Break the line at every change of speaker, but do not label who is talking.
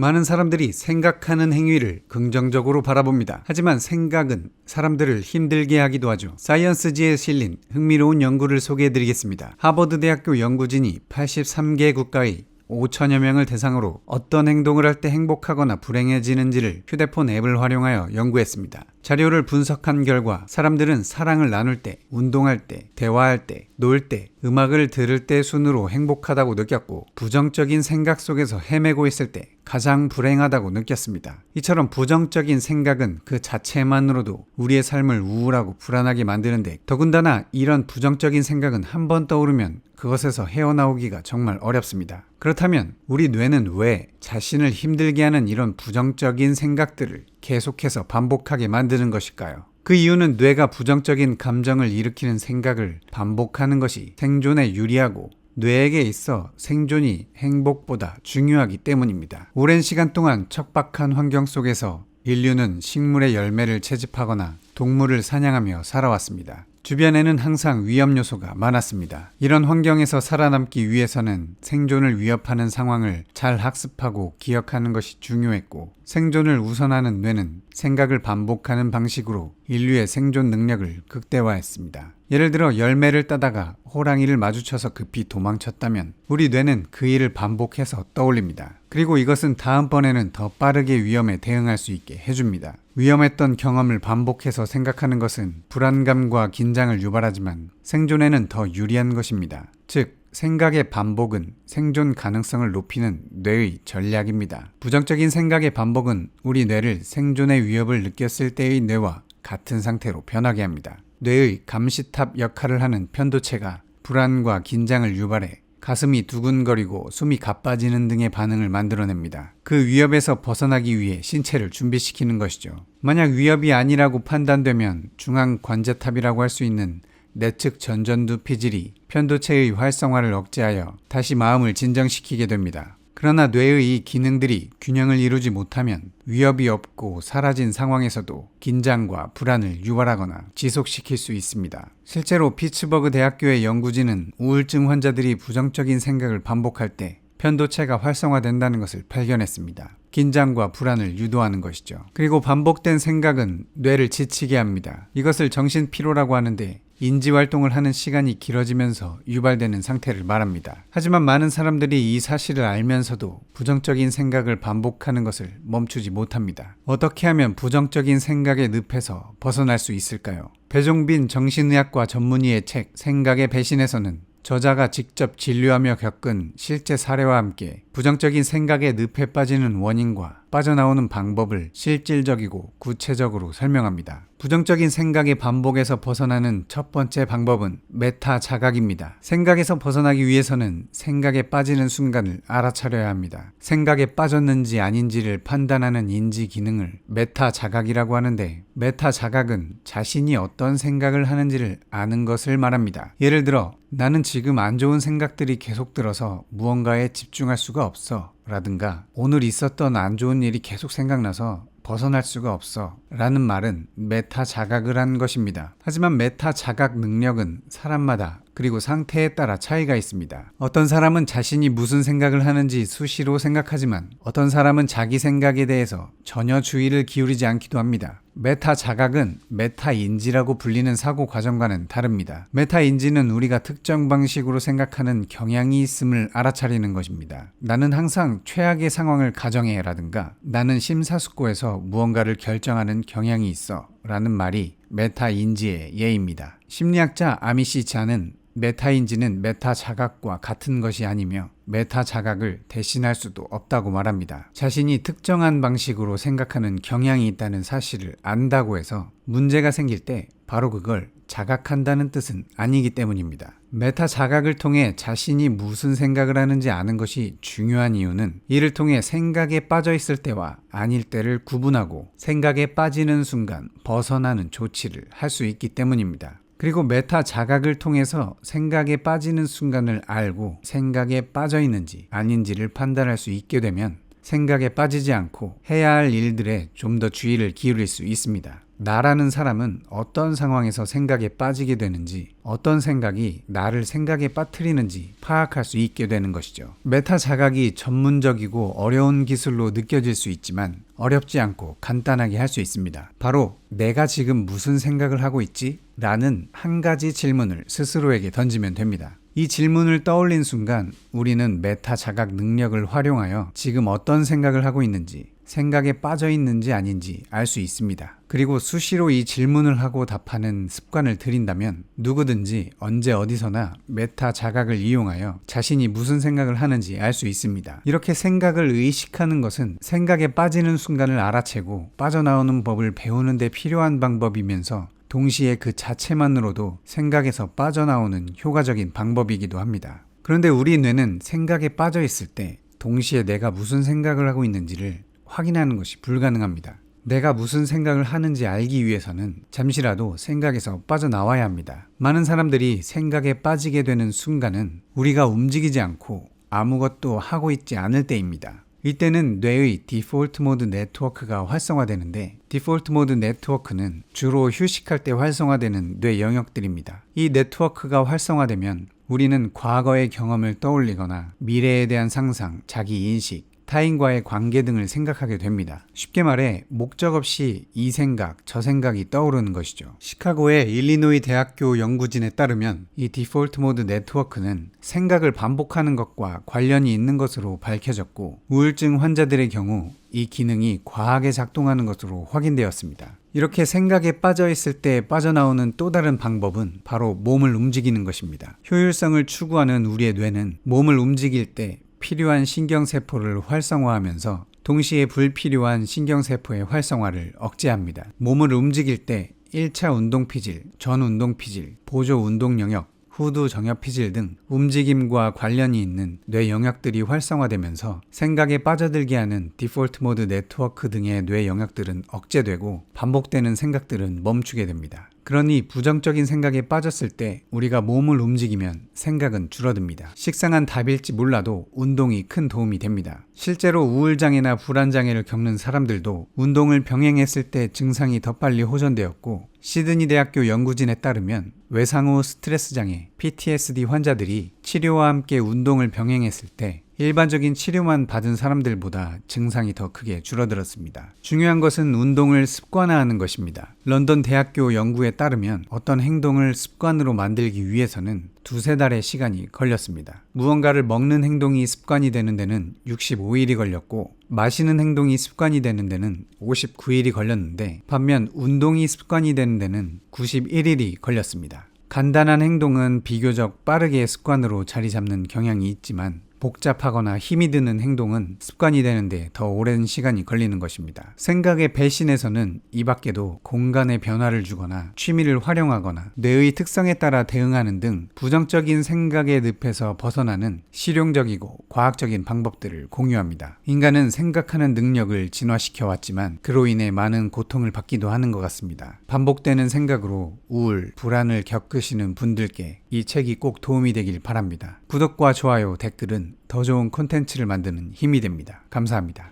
많은 사람들이 생각하는 행위를 긍정적으로 바라봅니다. 하지만 생각은 사람들을 힘들게 하기도 하죠. 사이언스지에 실린 흥미로운 연구를 소개해 드리겠습니다. 하버드 대학교 연구진이 83개 국가의 5천여 명을 대상으로 어떤 행동을 할 때 행복하거나 불행해지는지를 휴대폰 앱을 활용하여 연구했습니다. 자료를 분석한 결과 사람들은 사랑을 나눌 때, 운동할 때, 대화할 때, 놀 때, 음악을 들을 때 순으로 행복하다고 느꼈고 부정적인 생각 속에서 헤매고 있을 때 가장 불행하다고 느꼈습니다. 이처럼 부정적인 생각은 그 자체만으로도 우리의 삶을 우울하고 불안하게 만드는데 더군다나 이런 부정적인 생각은 한 번 떠오르면 그것에서 헤어나오기가 정말 어렵습니다. 그렇다면 우리 뇌는 왜 자신을 힘들게 하는 이런 부정적인 생각들을 계속해서 반복하게 만드는 것일까요? 그 이유는 뇌가 부정적인 감정을 일으키는 생각을 반복하는 것이 생존에 유리하고 뇌에게 있어 생존이 행복보다 중요하기 때문입니다. 오랜 시간 동안 척박한 환경 속에서 인류는 식물의 열매를 채집하거나 동물을 사냥하며 살아왔습니다. 주변에는 항상 위험 요소가 많았습니다. 이런 환경에서 살아남기 위해서는 생존을 위협하는 상황을 잘 학습하고 기억하는 것이 중요했고 생존을 우선하는 뇌는 생각을 반복하는 방식으로 인류의 생존 능력을 극대화했습니다. 예를 들어 열매를 따다가 호랑이를 마주쳐서 급히 도망쳤다면 우리 뇌는 그 일을 반복해서 떠올립니다. 그리고 이것은 다음번에는 더 빠르게 위험에 대응할 수 있게 해줍니다. 위험했던 경험을 반복해서 생각하는 것은 불안감과 긴 장을 유발하지만 생존에는 더 유리한 것입니다. 즉, 생각의 반복은 생존 가능성을 높이는 뇌의 전략입니다. 부정적인 생각의 반복은 우리 뇌를 생존의 위협을 느꼈을 때의 뇌와 같은 상태로 변하게 합니다. 뇌의 감시탑 역할을 하는 편도체가 불안과 긴장을 유발해 가슴이 두근거리고 숨이 가빠지는 등의 반응을 만들어냅니다. 그 위협에서 벗어나기 위해 신체를 준비시키는 것이죠. 만약 위협이 아니라고 판단되면 중앙 관제탑이라고 할 수 있는 내측 전전두 피질이 편도체의 활성화를 억제하여 다시 마음을 진정시키게 됩니다. 그러나 뇌의 이 기능들이 균형을 이루지 못하면 위협이 없고 사라진 상황에서도 긴장과 불안을 유발하거나 지속시킬 수 있습니다. 실제로 피츠버그 대학교의 연구진은 우울증 환자들이 부정적인 생각을 반복할 때 편도체가 활성화된다는 것을 발견했습니다. 긴장과 불안을 유도하는 것이죠. 그리고 반복된 생각은 뇌를 지치게 합니다. 이것을 정신피로라고 하는데 인지 활동을 하는 시간이 길어지면서 유발되는 상태를 말합니다. 하지만 많은 사람들이 이 사실을 알면서도 부정적인 생각을 반복하는 것을 멈추지 못합니다. 어떻게 하면 부정적인 생각의 늪에서 벗어날 수 있을까요? 배종빈 정신의학과 전문의의 책 생각의 배신에서는 저자가 직접 진료하며 겪은 실제 사례와 함께 부정적인 생각의 늪에 빠지는 원인과 빠져나오는 방법을 실질적이고 구체적으로 설명합니다. 부정적인 생각의 반복에서 벗어나는 첫 번째 방법은 메타 자각입니다. 생각에서 벗어나기 위해서는 생각에 빠지는 순간을 알아차려야 합니다. 생각에 빠졌는지 아닌지를 판단하는 인지 기능을 메타 자각이라고 하는데 메타 자각은 자신이 어떤 생각을 하는지를 아는 것을 말합니다. 예를 들어 나는 지금 안 좋은 생각들이 계속 들어서 무언가에 집중할 수가 없어. 라든가 오늘 있었던 안 좋은 일이 계속 생각나서 벗어날 수가 없어. 라는 말은 메타 자각을 한 것입니다. 하지만 메타 자각 능력은 사람마다 그리고 상태에 따라 차이가 있습니다. 어떤 사람은 자신이 무슨 생각을 하는지 수시로 생각하지만 어떤 사람은 자기 생각에 대해서 전혀 주의를 기울이지 않기도 합니다. 메타 자각은 메타 인지라고 불리는 사고 과정과는 다릅니다. 메타 인지는 우리가 특정 방식으로 생각하는 경향이 있음을 알아차리는 것입니다. 나는 항상 최악의 상황을 가정해 라든가 나는 심사숙고해서 무언가를 결정하는 경향이 있어 라는 말이 메타 인지의 예입니다. 심리학자 아미시 자는 메타인지는 메타 자각과 같은 것이 아니며 메타 자각을 대신할 수도 없다고 말합니다. 자신이 특정한 방식으로 생각하는 경향이 있다는 사실을 안다고 해서 문제가 생길 때 바로 그걸 자각한다는 뜻은 아니기 때문입니다. 메타 자각을 통해 자신이 무슨 생각을 하는지 아는 것이 중요한 이유는 이를 통해 생각에 빠져 있을 때와 아닐 때를 구분하고 생각에 빠지는 순간 벗어나는 조치를 할 수 있기 때문입니다. 그리고 메타 자각을 통해서 생각에 빠지는 순간을 알고 생각에 빠져 있는지 아닌지를 판단할 수 있게 되면 생각에 빠지지 않고 해야 할 일들에 좀 더 주의를 기울일 수 있습니다. 나라는 사람은 어떤 상황에서 생각에 빠지게 되는지, 어떤 생각이 나를 생각에 빠뜨리는지 파악할 수 있게 되는 것이죠. 메타 자각이 전문적이고 어려운 기술로 느껴질 수 있지만 어렵지 않고 간단하게 할 수 있습니다. 바로 내가 지금 무슨 생각을 하고 있지? 라는 한 가지 질문을 스스로에게 던지면 됩니다. 이 질문을 떠올린 순간 우리는 메타 자각 능력을 활용하여 지금 어떤 생각을 하고 있는지, 생각에 빠져 있는지 아닌지 알 수 있습니다. 그리고 수시로 이 질문을 하고 답하는 습관을 들인다면 누구든지 언제 어디서나 메타 자각을 이용하여 자신이 무슨 생각을 하는지 알 수 있습니다. 이렇게 생각을 의식하는 것은 생각에 빠지는 순간을 알아채고 빠져나오는 법을 배우는 데 필요한 방법이면서 동시에 그 자체만으로도 생각에서 빠져나오는 효과적인 방법이기도 합니다. 그런데 우리 뇌는 생각에 빠져 있을 때 동시에 내가 무슨 생각을 하고 있는지를 확인하는 것이 불가능합니다. 내가 무슨 생각을 하는지 알기 위해서는 잠시라도 생각에서 빠져나와야 합니다. 많은 사람들이 생각에 빠지게 되는 순간은 우리가 움직이지 않고 아무것도 하고 있지 않을 때입니다. 이때는 뇌의 디폴트 모드 네트워크가 활성화되는데 디폴트 모드 네트워크는 주로 휴식할 때 활성화되는 뇌 영역들입니다. 이 네트워크가 활성화되면 우리는 과거의 경험을 떠올리거나 미래에 대한 상상, 자기 인식, 타인과의 관계 등을 생각하게 됩니다. 쉽게 말해 목적 없이 이 생각, 저 생각이 떠오르는 것이죠. 시카고의 일리노이 대학교 연구진에 따르면 이 디폴트 모드 네트워크는 생각을 반복하는 것과 관련이 있는 것으로 밝혀졌고 우울증 환자들의 경우 이 기능이 과하게 작동하는 것으로 확인되었습니다. 이렇게 생각에 빠져 있을 때 빠져나오는 또 다른 방법은 바로 몸을 움직이는 것입니다. 효율성을 추구하는 우리의 뇌는 몸을 움직일 때 필요한 신경세포를 활성화하면서 동시에 불필요한 신경세포의 활성화를 억제합니다. 몸을 움직일 때 1차 운동 피질, 전 운동 피질, 보조 운동 영역, 후두 정엽 피질 등 움직임과 관련이 있는 뇌 영역들이 활성화되면서 생각에 빠져들게 하는 디폴트 모드 네트워크 등의 뇌 영역들은 억제되고 반복되는 생각들은 멈추게 됩니다. 그러니 부정적인 생각에 빠졌을 때 우리가 몸을 움직이면 생각은 줄어듭니다. 식상한 답일지 몰라도 운동이 큰 도움이 됩니다. 실제로 우울장애나 불안장애를 겪는 사람들도 운동을 병행했을 때 증상이 더 빨리 호전되었고 시드니 대학교 연구진에 따르면 외상 후 스트레스 장애, PTSD 환자들이 치료와 함께 운동을 병행했을 때 일반적인 치료만 받은 사람들보다 증상이 더 크게 줄어들었습니다. 중요한 것은 운동을 습관화하는 것입니다. 런던 대학교 연구에 따르면 어떤 행동을 습관으로 만들기 위해서는 두세 달의 시간이 걸렸습니다. 무언가를 먹는 행동이 습관이 되는 데는 65일이 걸렸고, 마시는 행동이 습관이 되는 데는 59일이 걸렸는데, 반면 운동이 습관이 되는 데는 91일이 걸렸습니다. 간단한 행동은 비교적 빠르게 습관으로 자리 잡는 경향이 있지만, 복잡하거나 힘이 드는 행동은 습관이 되는데 더 오랜 시간이 걸리는 것입니다. 생각의 배신에서는 이 밖에도 공간의 변화를 주거나 취미를 활용하거나 뇌의 특성에 따라 대응하는 등 부정적인 생각의 늪에서 벗어나는 실용적이고 과학적인 방법들을 공유합니다. 인간은 생각하는 능력을 진화시켜 왔지만 그로 인해 많은 고통을 받기도 하는 것 같습니다. 반복되는 생각으로 우울, 불안을 겪으시는 분들께 이 책이 꼭 도움이 되길 바랍니다. 구독과 좋아요, 댓글은 더 좋은 콘텐츠를 만드는 힘이 됩니다. 감사합니다.